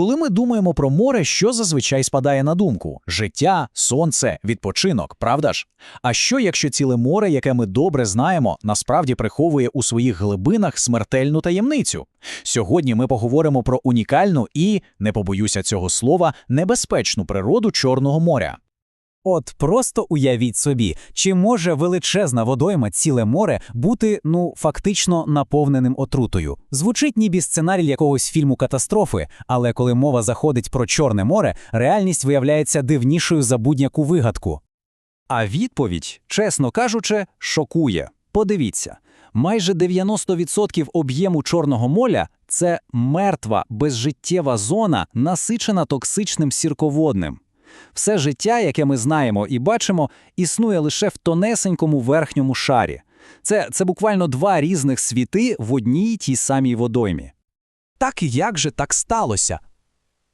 Коли ми думаємо про море, що зазвичай спадає на думку? Життя, сонце, відпочинок, правда ж? А що, якщо ціле море, яке ми добре знаємо, насправді приховує у своїх глибинах смертельну таємницю? Сьогодні ми поговоримо про унікальну і, не побоюся цього слова, небезпечну природу Чорного моря. От просто уявіть собі, чи може величезна водойма ціле море бути ну фактично наповненим отрутою. Звучить ніби сценарій якогось фільму катастрофи, але коли мова заходить про Чорне море, реальність виявляється дивнішою за будь-яку вигадку. А відповідь, чесно кажучи, шокує. Подивіться, майже 90% об'єму Чорного моря – це мертва, безжиттєва зона, насичена токсичним сірководним. Все життя, яке ми знаємо і бачимо, існує лише в тонесенькому верхньому шарі. Це, це буквально два різних світи в одній тій самій водоймі. Так і як же так сталося?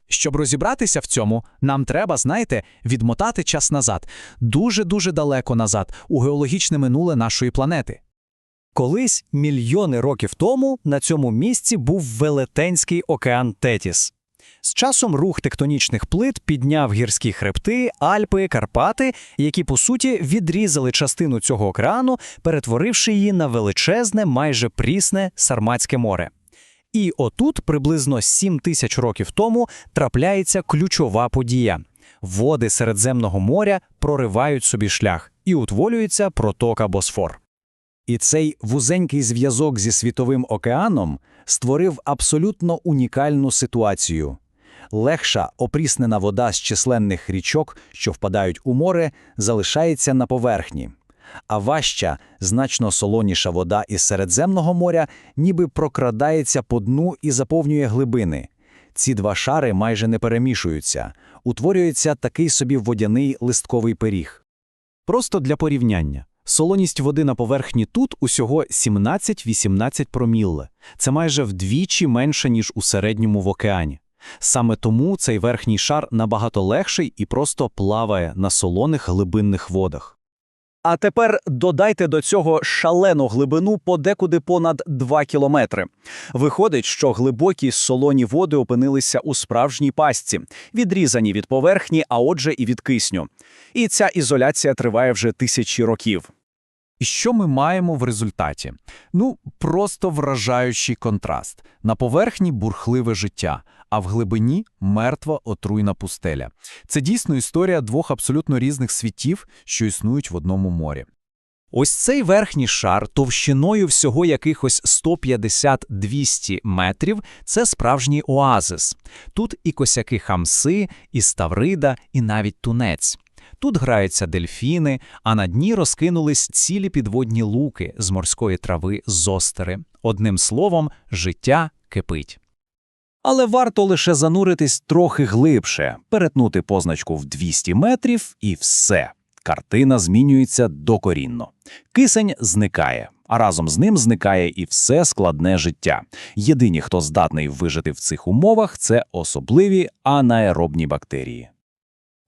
Щоб розібратися в цьому, нам треба, знаєте, відмотати час назад, дуже-дуже далеко назад, у геологічне минуле нашої планети. Колись мільйони років тому на цьому місці був велетенський океан Тетіс. З часом рух тектонічних плит підняв гірські хребти, Альпи, Карпати, які по суті відрізали частину цього океану, перетворивши її на величезне, майже прісне Сарматське море. І отут, приблизно 7 тисяч років тому, трапляється ключова подія. Води Середземного моря проривають собі шлях і утворюється протока Босфор. І цей вузенький зв'язок зі світовим океаном створив абсолютно унікальну ситуацію. Легша опріснена вода з численних річок, що впадають у море, залишається на поверхні, а важча, значно солоніша вода із Середземного моря ніби прокрадається по дну і заповнює глибини. Ці два шари майже не перемішуються, утворюється такий собі водяний листковий пиріг. Просто для порівняння. Солоність води на поверхні тут усього 17-18 промілле. Це майже вдвічі менше, ніж у середньому в океані. Саме тому цей верхній шар набагато легший і просто плаває на солоних глибинних водах. А тепер додайте до цього шалену глибину подекуди понад 2 кілометри. Виходить, що глибокі солоні води опинилися у справжній пастці, відрізані від поверхні, а отже і від кисню. І ця ізоляція триває вже тисячі років. І що ми маємо в результаті? Ну, просто вражаючий контраст. На поверхні бурхливе життя, а в глибині мертва отруйна пустеля. Це дійсно історія двох абсолютно різних світів, що існують в одному морі. Ось цей верхній шар товщиною всього якихось 150-200 метрів – це справжній оазис. Тут і косяки хамси, і ставрида, і навіть тунець. Тут граються дельфіни, а на дні розкинулись цілі підводні луки з морської трави зостери. Одним словом, життя кипить. Але варто лише зануритись трохи глибше, перетнути позначку в 200 метрів і все. Картина змінюється докорінно. Кисень зникає, а разом з ним зникає і все складне життя. Єдині, хто здатний вижити в цих умовах, це особливі анаеробні бактерії.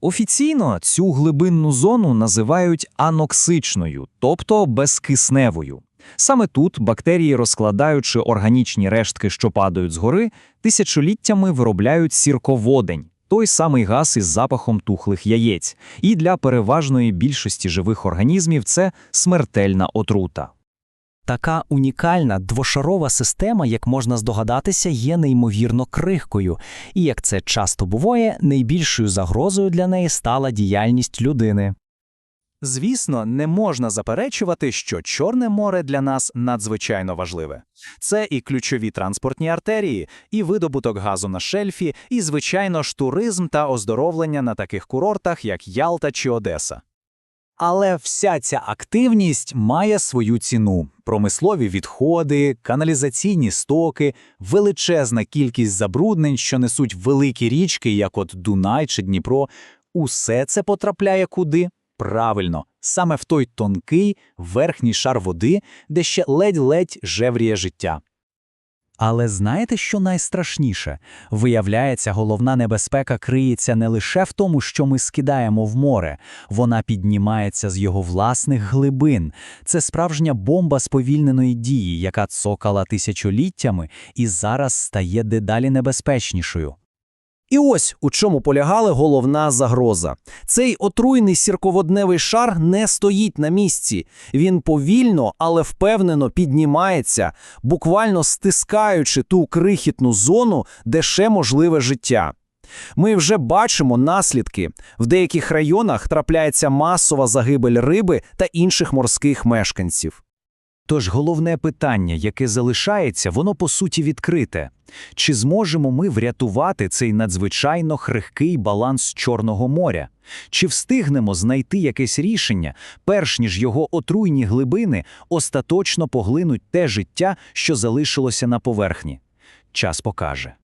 Офіційно цю глибинну зону називають аноксичною, тобто безкисневою. Саме тут бактерії, розкладаючи органічні рештки, що падають згори, тисячоліттями виробляють сірководень, той самий газ із запахом тухлих яєць. І для переважної більшості живих організмів це смертельна отрута. Така унікальна двошарова система, як можна здогадатися, є неймовірно крихкою, і як це часто буває, найбільшою загрозою для неї стала діяльність людини. Звісно, не можна заперечувати, що Чорне море для нас надзвичайно важливе. Це і ключові транспортні артерії, і видобуток газу на шельфі, і, звичайно ж, туризм та оздоровлення на таких курортах, як Ялта чи Одеса. Але вся ця активність має свою ціну: промислові відходи, каналізаційні стоки, величезна кількість забруднень, що несуть великі річки, як от Дунай чи Дніпро. Усе це потрапляє куди? Правильно, саме в той тонкий верхній шар води, де ще ледь-ледь жевріє життя. Але знаєте, що найстрашніше? Виявляється, головна небезпека криється не лише в тому, що ми скидаємо в море, вона піднімається з його власних глибин. Це справжня бомба сповільненої дії, яка цокала тисячоліттями і зараз стає дедалі небезпечнішою. І ось у чому полягала головна загроза. Цей отруйний сірководневий шар не стоїть на місці. Він повільно, але впевнено піднімається, буквально стискаючи ту крихітну зону, де ще можливе життя. Ми вже бачимо наслідки. В деяких районах трапляється масова загибель риби та інших морських мешканців. Тож головне питання, яке залишається, воно по суті відкрите. Чи зможемо ми врятувати цей надзвичайно хрихкий баланс Чорного моря? Чи встигнемо знайти якесь рішення, перш ніж його отруйні глибини остаточно поглинуть те життя, що залишилося на поверхні? Час покаже.